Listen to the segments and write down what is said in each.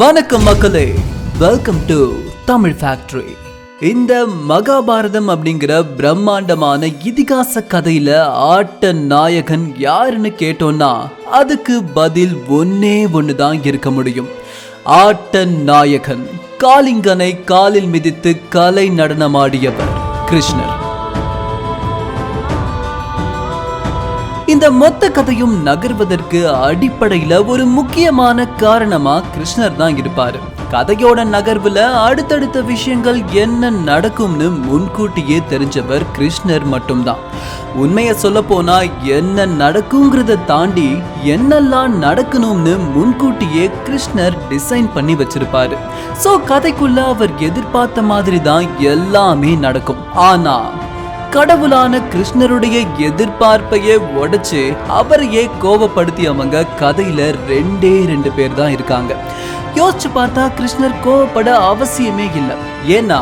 வணக்கம் மக்களே. Welcome to Tamil factory இந்த மகாபாரதம் அப்படிங்கிற பிரம்மாண்டமான இதிகாச கதையில ஆட்ட நாயகன் யாருன்னு கேட்டோம்னா அதுக்கு பதில் ஒன்னே ஒன்று தான் இருக்க முடியும். ஆட்ட நாயகன் காளிங்கனை காலில் மிதித்து கலை நடனமாடியவர் கிருஷ்ணர். இந்த மொத்த கதையும் நகர்வதற்கு அடிப்படையில ஒரு முக்கியமான காரணமா கிருஷ்ணர் தான் இருப்பாரு. கதையோட நகர்வுல அடுத்தடுத்த விஷயங்கள் என்ன நடக்கும்னு முன்கூட்டியே தெரிஞ்சவர் கிருஷ்ணர் மட்டும்தான். உண்மையை சொல்ல போனா என்ன நடக்குங்கிறத தாண்டி என்னெல்லாம் நடக்கணும்னு முன்கூட்டியே கிருஷ்ணர் டிசைன் பண்ணி வச்சிருப்பாரு. சோ கதைக்குள்ள அவர் எதிர்பார்த்த மாதிரி தான் எல்லாமே நடக்கும். ஆனா கடவுளான கிருஷ்ணருடைய எதிர்பார்ப்பையே உடைச்சு அவரையே கோவப்படுத்தியவங்க கதையில ரெண்டே ரெண்டு பேர் தான் இருக்காங்க. யோசிச்சு பார்த்தா கிருஷ்ணர் கோவப்பட அவசியமே இல்லை. ஏன்னா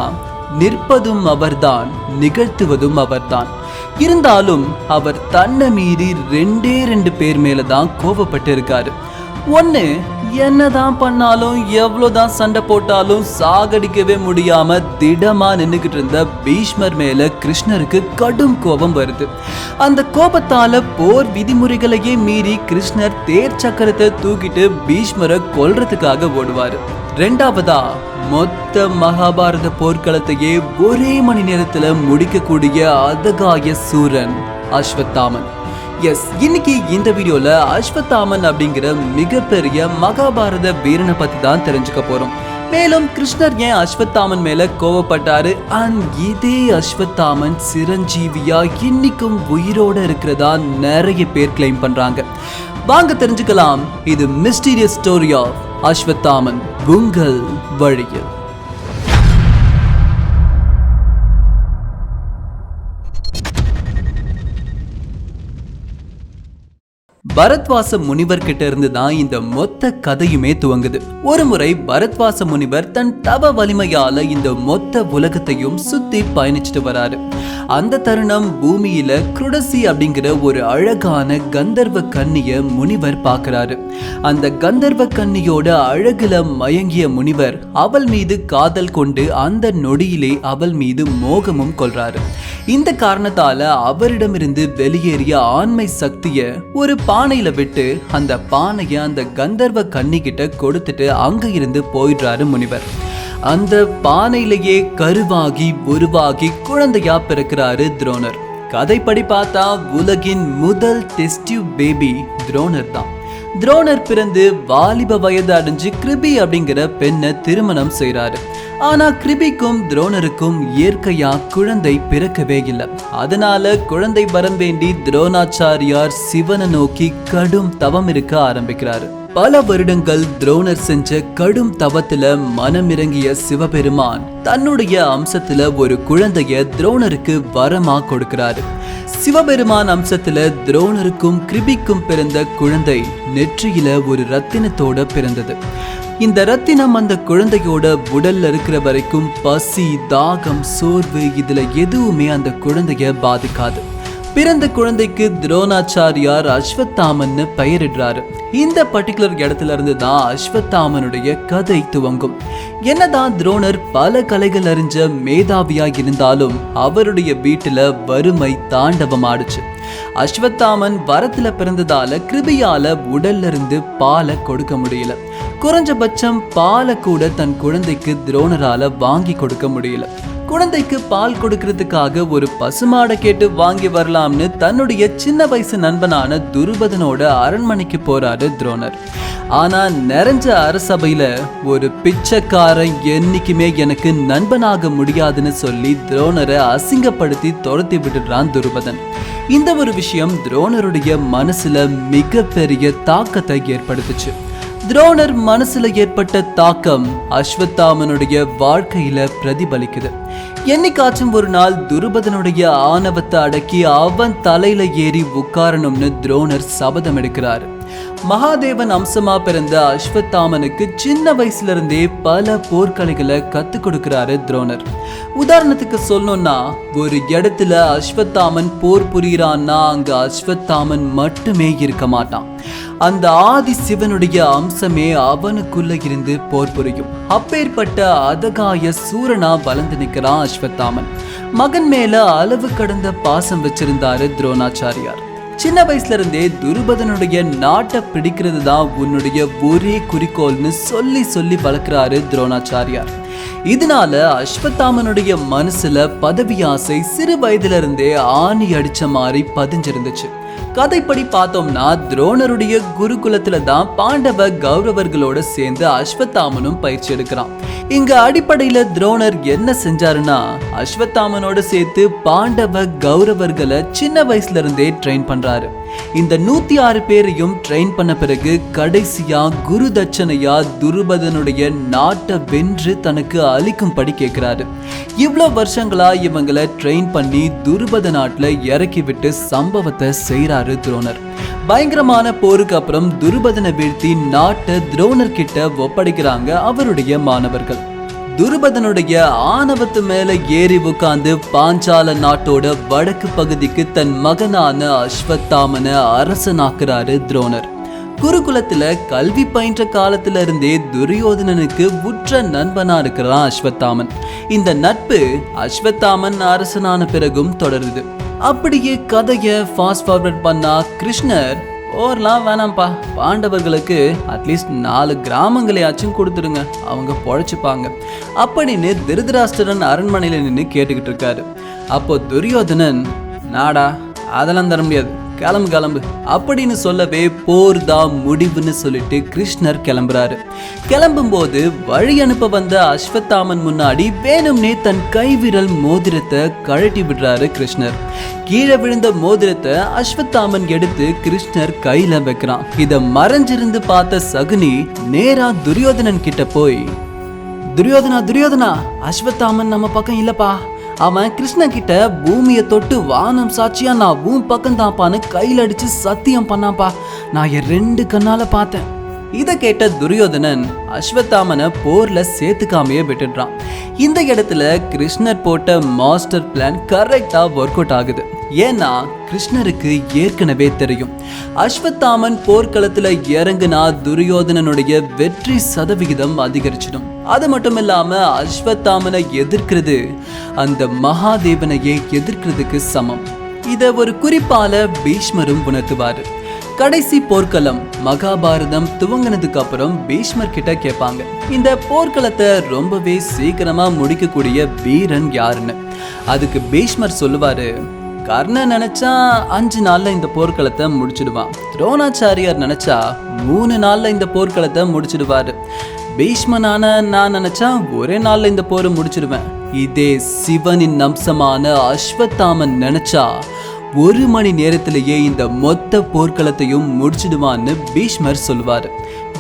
நிற்பதும் அவர்தான் நிகழ்த்துவதும் அவர்தான். இருந்தாலும் அவர் தன்னை மீறி ரெண்டே ரெண்டு பேர் மேல தான் கோவப்பட்டு இருக்காரு. ஒன்று என்னதான் பண்ணாலும் எவ்வளவுதான் சண்டை போட்டாலும் சாகடிக்கவே முடியாம திடமா நின்றுக்கிட்டு இருந்த பீஷ்மர் மேல கிருஷ்ணருக்கு கடும் கோபம் வருது. அந்த கோபத்தால போர் விதிமுறைகளையே மீறி கிருஷ்ணர் தேர் சக்கரத்தை தூக்கிட்டு பீஷ்மரை கொல்றதுக்காக ஓடுவாரு. ரெண்டாவதா மொத்த மகாபாரத போர்க்களத்தையே ஒரே மணி நேரத்துல முடிக்கக்கூடிய அதகாய சூரன் அஸ்வத்தாமன். எஸ் இன்னைக்கு இந்த வீடியோல அஸ்வத்தாமன் அப்படிங்கிற மிகப்பெரிய மகாபாரத வீரனை பத்தி தான் தெரிஞ்சுக்க போறோம். மேலும் கிருஷ்ணர் ஏன் அஸ்வத்தாமன் மேல கோவப்பட்டாரு? அண்ட் இதே அஸ்வத்தாமன் சிரஞ்சீவியா இன்னைக்கும் உயிரோட இருக்கிறதா நிறைய பேர் கிளைம் பண்றாங்க. வாங்க தெரிஞ்சுக்கலாம் இது மிஸ்டீரியஸ் ஸ்டோரி ஆஃப் அஸ்வத்தாமன் உங்கள் வழியில். பரத்வாச முனிவர் கிட்ட இருந்து தான் இந்த மொத்த கதையுமே துவங்குது. ஒரு முறை பரத்வாச முனிவர் தன் தவ வலிமையால இந்த மொத்த உலகத்தையும் சுத்தி பயணிச்சுட்டு வராரு. அந்த தருணம் பூமியில குருடசி அப்படிங்கிற ஒரு அழகான கந்தர்வ கன்னிய முனிவர் பார்க்கிறாரு அந்த கந்தர்வ கன்னியோட அழகுல மயங்கிய முனிவர் அவள் மீது காதல் கொண்டு அந்த நொடியிலே அவள் மீது மோகமும் கொள்றாரு. இந்த காரணத்தால அவரிடமிருந்து வெளியேறிய ஆண்மை சக்திய ஒரு பானையில விட்டு அந்த பானைய அந்த கந்தர்வ கன்னி கிட்ட கொடுத்துட்டு அங்க இருந்து போயிடுறாரு முனிவர். அந்த பானையிலேயே கருவாகி உருவாகி குழந்தையா பிறக்கிறாரு துரோணர். கதைப்படி பார்த்தா உலகின் முதல் டெஸ்டிவ் பேபி துரோணர் தான் துரோணர் பிறந்து வாலிப வயது அடைஞ்சு கிருபி அப்படிங்கிற பெண்ணை திருமணம் செய்கிறாரு ஆனா கிருபிக்கும் துரோணருக்கும் இயற்கையா குழந்தை பிறக்கவே இல்லை. அதனால குழந்தை வரம் வேண்டி துரோணாச்சாரியார் சிவனை நோக்கி கடும் தவம் இருக்க ஆரம்பிக்கிறாரு. பல வருடங்கள் துரோணர் செஞ்ச கடும் தவத்துல மனமிறங்கிய சிவபெருமான் தன்னுடைய அம்சத்துல ஒரு குழந்தைய துரோணருக்கு வரமா கொடுக்கிறாரு. சிவபெருமான் அம்சத்துல துரோணருக்கும் கிருபிக்கும் பிறந்த குழந்தை நெற்றியில ஒரு ரத்தினத்தோட பிறந்தது. இந்த ரத்தினம் அந்த குழந்தையோட உடல்ல இருக்கிற வரைக்கும் பசி தாகம் சோர்வு இதுல எதுவுமே அந்த குழந்தைய பாதிக்காது. பிறந்த குழந்தைக்கு துரோணாச்சாரியார் அஸ்வத்தாமன்னு பெயரிடுறாரு. இந்த பர்டிகுலர் இடத்துல இருந்து தான் அஸ்வத்தாமனுடைய கதை துவங்கும். என்னதான் துரோணர் பல கலைகள் அறிஞ்ச மேதாவியா இருந்தாலும் அவருடைய வீட்டுல வறுமை தாண்டவம் ஆடுச்சு அஸ்வத்தாமன் வரத்துல பிறந்ததால கிருபியால உடல்ல இருந்து பாலை கொடுக்க முடியல. குறைஞ்சபட்சம் பாலை கூட தன் குழந்தைக்கு துரோணரால வாங்கி கொடுக்க முடியல. குழந்தைக்கு பால் கொடுக்கறதுக்காக ஒரு பசுமாடை கேட்டு வாங்கி வரலாம்னு தன்னுடைய சின்ன வயசு நண்பனான துருபதனோட அரண்மனைக்கு போறாரு துரோணர். ஆனா நிறைஞ்ச அரசபையில ஒரு பிச்சைக்காரன் என்னைக்குமே எனக்கு நண்பனாக முடியாதுன்னு சொல்லி துரோணரை அசிங்கப்படுத்தி துரத்தி விட்டுடுறான் துருபதன். இந்த ஒரு விஷயம் துரோணருடைய மனசுல மிகப்பெரிய தாக்கத்தை ஏற்படுத்துச்சு. துரோணர் மனசுல ஏற்பட்ட தாக்கம் அஸ்வத்தாமனுடைய வாழ்க்கையில பிரதிபலிக்குது. என்னைக்காச்சும் ஒரு நாள் துருபதனுடைய ஆணவத்தை அடக்கி அவன் தலையில ஏறி உட்காரணும்னு துரோணர் சபதம் எடுக்கிறாரு. மகாதேவன் அம்சமா பிறந்த அஸ்வத்தாமனுக்கு சின்ன வயசுல இருந்தே பல போர்க்கலைகளை கத்துக் கொடுக்கிறாரு துரோணர். உதாரணத்துக்கு சொல்லணும்னா ஒரு இடத்துல அஸ்வத்தாமன் போர் புரியிறான்னா அங்க அஸ்வத்தாமன் மட்டுமே இருக்க மாட்டான். அந்த ஆதி சிவனுடைய அம்சமே அவனுக்குள்ள இருந்து போர் புரியும். அப்பேற்பட்ட அதகாய சூரனா வளர்ந்து நிற்கிறான் அஸ்வத்தாமன். மகன் மேல அளவு கடந்த பாசம் வச்சிருந்தாரு துரோணாச்சாரியார். சின்ன வயசுல இருந்தே துருபதனுடைய நாட்டை பிடிக்கிறது தான் உன்னுடைய ஒரே குறிக்கோள்னு சொல்லி சொல்லி வளர்க்குறாரு துரோணாச்சாரியார். இதனால அஸ்வத்தாமனுடைய மனசுல பதவி ஆசை சிறு வயதுல இருந்தே ஆணி அடிச்ச மாதிரி பதிஞ்சிருந்துச்சு. கதைப்படி பார்த்தோம்னா துரோணருடைய குருகுலத்துல தான் பாண்டவ கௌரவர்களோட சேர்ந்து அஸ்வத்தாமனும் பயிற்சி எடுக்கிறான். இங்க அடிப்படையில துரோணர் என்ன செஞ்சாருன்னா அஸ்வத்தாமனோட சேர்த்து பாண்டவ கௌரவர்களை சின்ன வயசுல இருந்தே ட்ரெயின் பண்றாரு. இந்த நூத்தி ஆறு பேரையும் ட்ரெயின் பண்ண பிறகு கடைசியா குரு தட்சணையா துருபதனுடைய நாட்டை வென்று தனக்கு அளிக்கும்படி கேட்கிறாரு. இவ்வளோ வருஷங்களா இவங்களை ட்ரெயின் பண்ணி துருபத நாட்டுல இறக்கி விட்டு சம்பவத்தை செய்றாரு துரோணர். பயங்கரமான போருக்கு அப்புறம் துருபதனை வீழ்த்தி நாட்டை துரோணர் கிட்ட ஒப்படைக்கிறாங்க அவருடைய மாணவர்கள். துருபதனுடைய ஆணவத்து மேல ஏறி உட்கார்ந்து பாஞ்சால நாட்டோட வடக்கு பகுதிக்கு தன் மகனான அஸ்வத்தாமன அரசனாக்குறாரு துரோணர். குருகுலத்துல கல்வி பயின்ற காலத்துல இருந்தே துரியோதனனுக்கு உற்ற நண்பனா இருக்கிறான் அஸ்வத்தாமன். இந்த நட்பு அஸ்வத்தாமன் அரசனான பிறகும் தொடருது. அப்படியே கதையை ஃபாஸ்ட் ஃபார்வர்ட் பண்ணா கிருஷ்ணர் போர்லாம் வேணாம்ப்பா. பாண்டவர்களுக்கு அட்லீஸ்ட் நாலு கிராமங்களையாச்சும் கொடுத்துருங்க அவங்க பொழைச்சிப்பாங்க. அப்படின்னு திருதராஷ்டிரன் அரண்மனையில் நின்று கேட்டுக்கிட்டு இருக்காரு. அப்போ துரியோதனன் நாடா அதெல்லாம் தர முடியாது. கிளம்பு கிளம்பு. அப்படின்னு சொல்லவே போர் தான் முடிவுன்னு சொல்லிட்டு கிருஷ்ணர் கிளம்புறாரு. கிளம்பும்போது வழி அனுப்ப வந்த அஸ்வத்தாமன் முன்னாடி வேணும்னே தன் கைவிரல் மோதிரத்தை கழட்டி விடுறாரு கிருஷ்ணர். கீழே விழுந்த மோதிரத்தை அஸ்வத்தாமன் எடுத்து கிருஷ்ணர் கையில வைக்கிறான். இத மறைஞ்சிருந்து பார்த்த சகுனி நேரா துரியோதனன் கிட்ட போய் துரியோதனா துரியோதனா அஸ்வத்தாமன் நம்ம பக்கம் இல்லப்பா. அவன் கிருஷ்ணன் கிட்ட பூமியை தொட்டு வானம் சாட்சியா நான் பூமி பக்கம் தான்ப்பான்னு கையில் அடிச்சு சத்தியம் பண்ணாப்பா நான் என் ரெண்டு கண்ணால பார்த்தேன். இதை கேட்ட துரியோதனன் அஸ்வத்தாமனை போர்ல சேர்த்துக்காமையே விட்டுடுறான். இந்த இடத்துல கிருஷ்ணர் போட்ட மாஸ்டர் பிளான் கரெக்டா ஒர்க் அவுட் ஆகுது. ஏன்னா கிருஷ்ணருக்கு ஏற்கனவே தெரியும். அஸ்வத்தாமன் போர்க்களத்துல இறங்குனா துரியோதனனுடைய வெற்றி சதவிகிதம் அதிகரிச்சிடும். அது மட்டும் இல்லாம அஸ்வத்தாமனை எதிர்க்கிறது. அந்த மகாதேவனையே எதிர்க்கிறதுக்கு சமம். இத ஒரு குறிப்பால பீஷ்மரும் உணர்த்துவாரு. கடைசி போர்க்களம் மகாபாரதம் துவங்கினதுக்கு அப்புறம் பீஷ்மர் கிட்ட கேட்பாங்க. இந்த போர்க்களத்தை ரொம்பவே சீக்கிரமா முடிக்கக்கூடிய வீரன் யாருன்னு. அதுக்கு பீஷ்மர் சொல்லுவாரு கர்ணன் நினைச்சா அஞ்சு நாள்ல இந்த போர்க்களத்தை முடிச்சிடுவான். துரோணாச்சாரியார் நினைச்சா மூணு நாள்ல இந்த போர்க்களத்தை முடிச்சிடுவாரு. பீஷ்மனான நான் நினச்சா ஒரே நாளில் இந்த போரை முடிச்சிடுவேன் இதே சிவனின் அம்சமான அஸ்வத்தாமன் நினைச்சா ஒரு மணி நேரத்திலேயே இந்த மொத்த போர்க்களத்தையும் முடிச்சிடுவான்னு பீஷ்மர் சொல்வார்.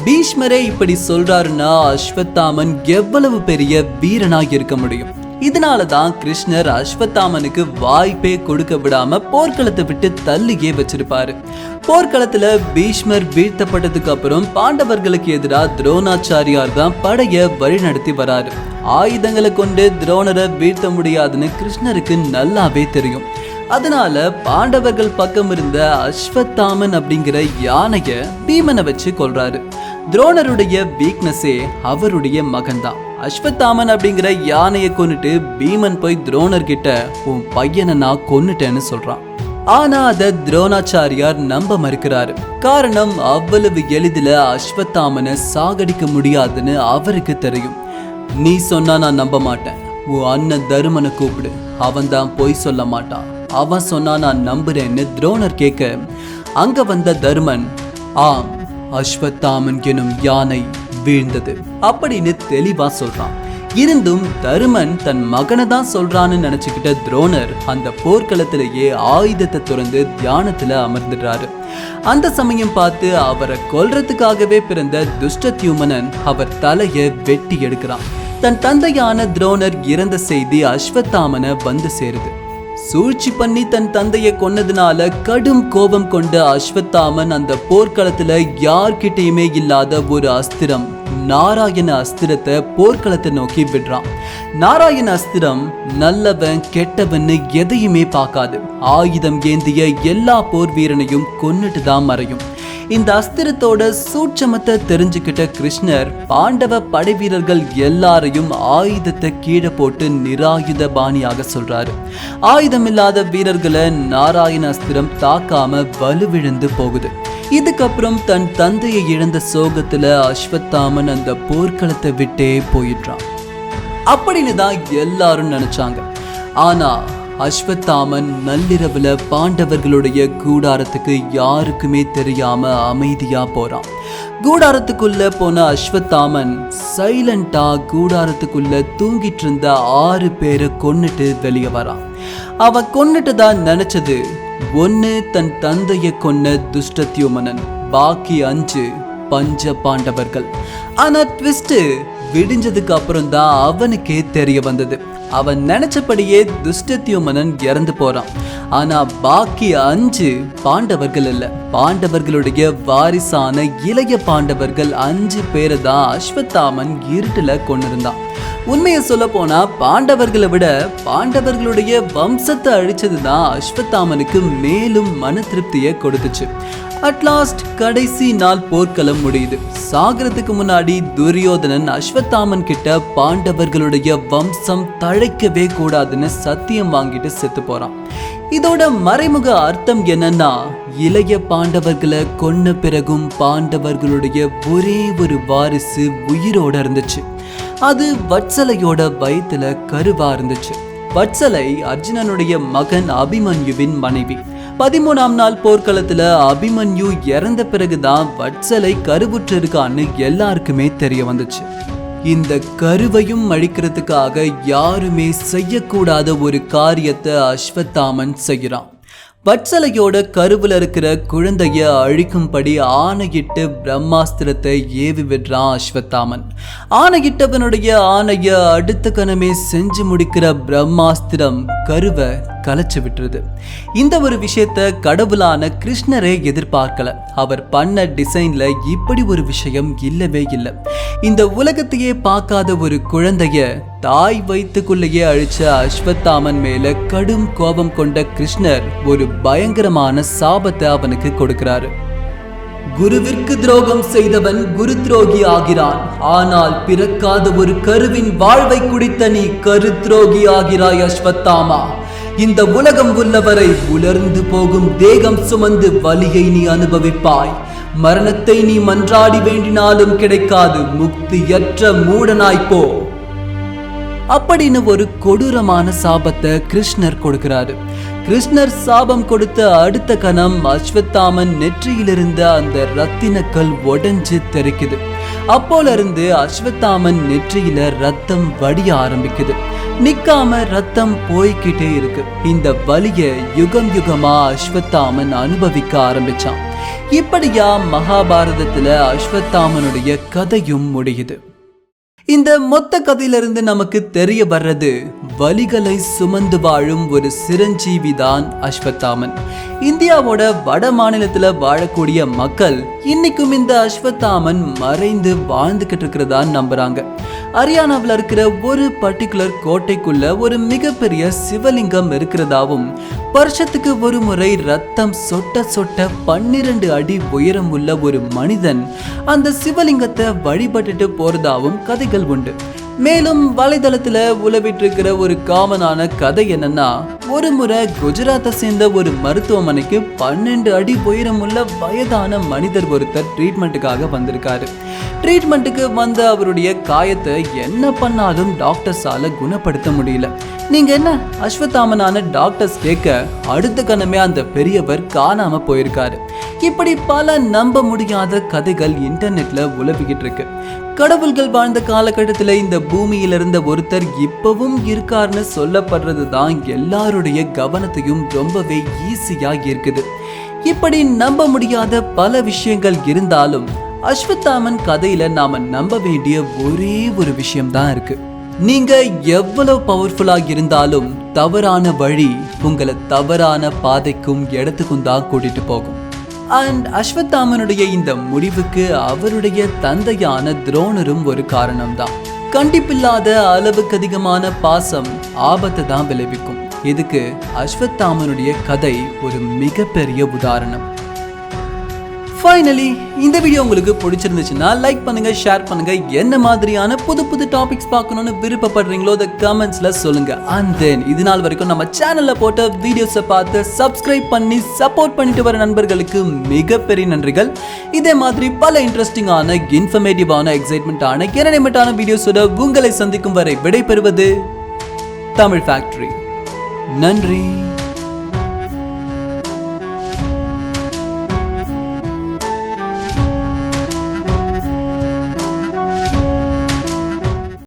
பீஷ்மரே இப்படி சொல்றாருன்னா அஸ்வத்தாமன் எவ்வளவு பெரிய வீரனாக இருக்க முடியும்? இதனால தான் கிருஷ்ணர் அஸ்வத்தாமனுக்கு வாய்ப்பே கொடுக்க விடாம போர்க்களத்தை விட்டு தள்ளியே வச்சிருப்பாரு. போர்க்களத்துல பீஷ்மர் வீழ்த்தப்பட்டதுக்கு அப்புறம் பாண்டவர்களுக்கு எதிராக துரோணாச்சாரியார் தான் படைய வழிநடத்தி வராரு. ஆயுதங்களை கொண்டு துரோணரை வீழ்த்த முடியாதுன்னு கிருஷ்ணருக்கு நல்லாவே தெரியும். அதனால பாண்டவர்கள் பக்கம் இருந்த அஸ்வத்தாமன் அப்படிங்கிற யானைய பீமனை வச்சு கொள்றாரு துரோணருடைய வீக்னஸே அவருடைய மகன்தான். அஸ்வத்தாமன் அப்படிங்கிற யானையை கொன்னுட்டு பீமன் போய் துரோணர் கிட்ட உன் பையனை நான் கொன்னுட்டேன்னு சொல்றான். ஆனா அதை துரோணாச்சாரியார் நம்ப மறுக்கிறாரு. காரணம் அவ்வளவு எளிதில் அஸ்வத்தாமனை சாகடிக்க முடியாதுன்னு அவருக்கு தெரியும். நீ சொன்னா நான் நம்ப மாட்டேன். உன் அண்ணன் தருமனை கூப்பிடு. அவன் தான் பொய் சொல்ல மாட்டான். அவன் சொன்னா நான் நம்புறேன்னு துரோணர் கேட்க அங்க வந்த தருமன் ஆம் அஸ்வத்தாமன் எனும் யானை வீழ்ந்தது. அப்படின்னு தெளிவா சொல்றான். இருந்தும் தருமன் தன் மகனை தான் சொல்றான்னு நினைச்சுக்கிட்ட துரோணர் அந்த போர்க்களத்திலேயே ஆயுதத்தை துறந்து தியானத்துல அமர்ந்துடுறாரு. அந்த சமயம் பார்த்து அவரை கொல்றதுக்காகவே பிறந்த துஷ்டத்யுமனன் அவர் தலையை வெட்டி எடுக்கிறான். தன் தந்தையான துரோணர் இறந்த செய்தி அஸ்வத்தாமனை வந்து சேருது. சூழ்ச்சி பண்ணி தன் தந்தையை கொன்னதுனால கடும் கோபம் கொண்ட அஸ்வத்தாமன் அந்த போர்க்களத்துல யார்கிட்டயுமே இல்லாத ஒரு அஸ்திரம். நாராயண அஸ்திரத்தை போர்க்களத்தை நோக்கி விடுறான். நாராயண அஸ்திரம் நல்லவன் கெட்டவன்னு எதையுமே பார்க்காது. ஆயுதம் ஏந்திய எல்லா போர் வீரனையும் கொன்னுட்டு தான் மறையும். இந்த அஸ்திரத்தோட சூட்சமத்தை தெரிஞ்சுக்கிட்ட கிருஷ்ணர் பாண்டவ படை வீரர்கள் எல்லாரையும் ஆயுதத்தை கீழே போட்டு நிராயுத பாணியாக சொல்றாரு. ஆயுதம் இல்லாத வீரர்களை நாராயண அஸ்திரம் தாக்காம வலுவிழந்து போகுது. இதுக்கப்புறம் தன் தந்தையை இழந்த சோகத்துல அஸ்வத்தாமன் அந்த போர்க்களத்தை விட்டே போயிடுறான். அப்படின்னு தான் எல்லாரும் நினைச்சாங்க. ஆனா அஸ்வத்தாமன் நள்ளிரவுல பாண்டவர்களுடைய கூடாரத்துக்கு யாருக்குமே தெரியாம அமைதியா போறான். கூடாரத்துக்குள்ள போன அஸ்வத்தாமன் சைலண்டா கூடாரத்துக்குள்ள தூங்கிட்டு இருந்த ஆறு பேரை கொன்னுட்டு வெளியே வரான். அவன் கொன்னுட்டதா நினைச்சது ஒன்னு தன் தந்தையை கொன்ன துஷ்டத்யோமனன் பாக்கி அஞ்சு பஞ்ச பாண்டவர்கள். ஆனா ட்விஸ்ட் விடிஞ்சதுக்கு அப்புறம் தான் அவனுக்கே தெரிய வந்தது. அவன் நினைச்சபடியே துஷ்டத்யுமனன் இறந்து போறான். ஆனா பாக்கி அஞ்சு பாண்டவர்கள் இல்ல. பாண்டவர்களுடைய வாரிசான இளைய பாண்டவர்கள் அஞ்சு பேரை தான் அஸ்வத்தாமன் இருட்டுல கொண்டிருந்தான் உண்மையை சொல்ல போனா பாண்டவர்களை விட பாண்டவர்களுடைய வம்சத்தை அழிச்சது தான் அஸ்வத்தாமனுக்கு மேலும் மன திருப்தியை கொடுத்துச்சு. அட்லாஸ்ட் கடைசி நாள் போர்க்களம் முடியுது. சாகரத்துக்கு முன்னாடி துரியோதனன் அஸ்வத்தாமன் கிட்ட பாண்டவர்களுடைய வம்சம் தழைக்கவே கூடாதுன்னு சத்தியம் வாங்கிட்டு செத்து போறான். இதோட மறைமுக அர்த்தம் என்னன்னா இளைய பாண்டவர்களை கொன்ன பிறகும் பாண்டவர்களுடைய ஒரே ஒரு வாரிசு உயிரோட இருந்துச்சு. அது வட்சலையோட வயிற்றுல கருவா இருந்துச்சு. வட்சலை அர்ஜுனனுடைய மகன் அபிமன்யுவின் மனைவி. பதிமூணாம் நாள் போர்க்களத்துல அபிமன்யு இறந்த பிறகுதான் வட்சலை கருவுற்றிருக்கான்னு எல்லாருக்குமே தெரிய வந்துச்சு. இந்த கருவையும் அழிக்கிறதுக்காக யாருமே செய்யக்கூடாத ஒரு காரியத்தை அஸ்வத்தாமன் செய்கிறான் வட்சலையோட கருவில் இருக்கிற குழந்தைய அழிக்கும்படி ஆணையிட்டு பிரம்மாஸ்திரத்தை ஏவி விடுறான் அஸ்வத்தாமன். ஆணையிட்டவனுடைய ஆணைய அடுத்த கணமே செஞ்சு முடிக்கிற பிரம்மாஸ்திரம் கருவை கலைச்சு விட்டுருது. இந்த ஒரு விஷயத்த கடவுளான கிருஷ்ணரே எதிர்பார்க்கல. அவர் பண்ண டிசைன்ல இப்படி ஒரு விஷயம் இல்லவே இல்லை. இந்த உலகத்தையே பார்க்காத ஒரு குழந்தைய தாய் வயிற்றுக்குள்ளேயே அழிச்ச அஸ்வத்தாமன் மேல கடும் கோபம் கொண்ட கிருஷ்ணர் ஒரு பயங்கரமான சாபத்தை அவனுக்கு கொடுக்கிறாரு. குருவிற்கு துரோகம் செய்தவன் குரு துரோகி ஆகிறான். ஆனால் பிறக்காத ஒரு கருவின் வாழ்வை குடித்த நீ கரு துரோகி ஆகிறாய் அஸ்வத்தாமா. இந்த உலகம் உள்ளவரை உலர்ந்து போகும் தேகம் சுமந்து வலியை நீ அனுபவிப்பாய். மரணத்தை நீ மன்றாடி வேண்டினாலும் கிடைக்காது முக்தியற்ற மூடனாய் போ. அப்படின்னு ஒரு கொடூரமான சாபத்தை கிருஷ்ணர் கொடுக்கிறாரு. கிருஷ்ணர் சாபம் கொடுத்த அடுத்த கணம் அஸ்வத்தாமன் நெற்றியிலிருந்த அந்த ரத்தினக்கல் உடஞ்சு தெரிக்குது. அப்போல இருந்து அஸ்வத்தாமன் நெற்றியில ரத்தம் வடிய ஆரம்பிக்குது. நிக்காம ரத்தம் போய்கிட்டே இருக்கு. இந்த வலிய யுகம் யுகமா அஸ்வத்தாமன் அனுபவிக்க ஆரம்பிச்சான். இப்படியா மகாபாரதத்துல அஸ்வத்தாமனுடைய கதையும் முடியுது. இந்த மொத்த கதையிலிருந்து நமக்கு தெரிய வர்றது வலிகளை சுமந்து வாழும் ஒரு சிரஞ்சீவி தான் அஸ்வத்தாமன். இந்தியாவோட வட மாநிலத்தில் வாழக்கூடிய மக்கள் இன்னைக்கும் இந்த அஸ்வத்தாமன் மறைந்து வாழ்ந்துகிட்டு இருக்கிறதா நம்புறாங்க. ஹரியானாவில் இருக்கிற ஒரு பர்டிகுலர் கோட்டைக்குள்ள ஒரு மிகப்பெரிய சிவலிங்கம் இருக்கிறதாவும் வருஷத்துக்கு ஒரு முறை ரத்தம் சொட்ட சொட்ட பன்னிரண்டு அடி உயரம் உள்ள ஒரு மனிதன் அந்த சிவலிங்கத்தை வழிபட்டுட்டு போறதாவும் கதைகள் உண்டு. மேலும் வலைதளத்துல உலவிட்டு இருக்கிற ஒரு காமனான கதை என்னன்னா ஒரு முறை குஜராத்தை சேர்ந்த ஒரு மருத்துவமனைக்கு பன்னெண்டு அடி உயரமுள்ள வயதான மனிதர் ஒருத்தர் ட்ரீட்மெண்ட்டுக்காக வந்திருக்காரு. ட்ரீட்மெண்ட்டுக்கு வந்த அவருடைய காயத்தை என்ன பண்ணாலும் டாக்டர்ஸால குணப்படுத்த முடியல. நீங்க என்ன அஸ்வத்தாமனான டாக்டர்ஸ் கேட்க அடுத்த கணமே அந்த பெரியவர் காணாம போயிருக்காரு. இப்படி பல நம்ப முடியாத கதைகள் இன்டர்நெட்ல உலவிக்கிட்டு இருக்கு. கடவுள்கள் வாழ்ந்த காலகட்டத்துல இந்த பூமியில இருந்த ஒருத்தர் இப்பவும் இருக்காருன்னு சொல்லப்படுறது தான் எல்லாருடைய கவனத்தையும் ரொம்பவே ஈஸியா இருக்குது இப்படி நம்ப முடியாத பல விஷயங்கள் இருந்தாலும் அஸ்வத்தாமன் கதையில நாம நம்ப வேண்டிய ஒரே ஒரு விஷயம் தான் இருக்கு. நீங்க எவ்வளவு பவர்ஃபுல்லா இருந்தாலும் தவறான வழி உங்களை தவறான பாதைக்கும் இடத்துக்கும் தான் கூட்டிட்டு போகும். அண்ட் அஸ்வத்தாமனுடைய இந்த முடிவுக்கு அவருடைய தந்தையான துரோணரும் ஒரு காரணம்தான். கண்டிப்பில்லாத அளவுக்கு அதிகமான பாசம் ஆபத்தை தான் விளைவிக்கும். இதுக்கு அஸ்வத்தாமனுடைய கதை ஒரு மிகப்பெரிய உதாரணம். ஃபைனலி இந்த வீடியோ உங்களுக்கு பிடிச்சிருந்துச்சுன்னா லைக் பண்ணுங்க ஷேர் பண்ணுங்க. என்ன மாதிரியான புது புது டாபிக்ஸ் பார்க்கணும்னு விருப்பப்படுறீங்களோ அதை கமெண்ட்ஸ்ல சொல்லுங்க. அண்ட் தென் இது நாள் வரைக்கும் நம்ம சேனல்ல போட்ட வீடியோஸை பார்த்து சப்ஸ்கிரைப் பண்ணி சப்போர்ட் பண்ணிட்டு வர நண்பர்களுக்கு மிகப்பெரிய நன்றிகள். இதே மாதிரி பல இன்ட்ரெஸ்டிங்கான இன்ஃபர்மேட்டிவான எக்ஸைட்மெண்ட்டான என்டர்டைன்மெண்ட்டான வீடியோஸோட உங்களை சந்திக்கும் வரை விடைபெறுவது தமிழ் ஃபேக்டரி நன்றி.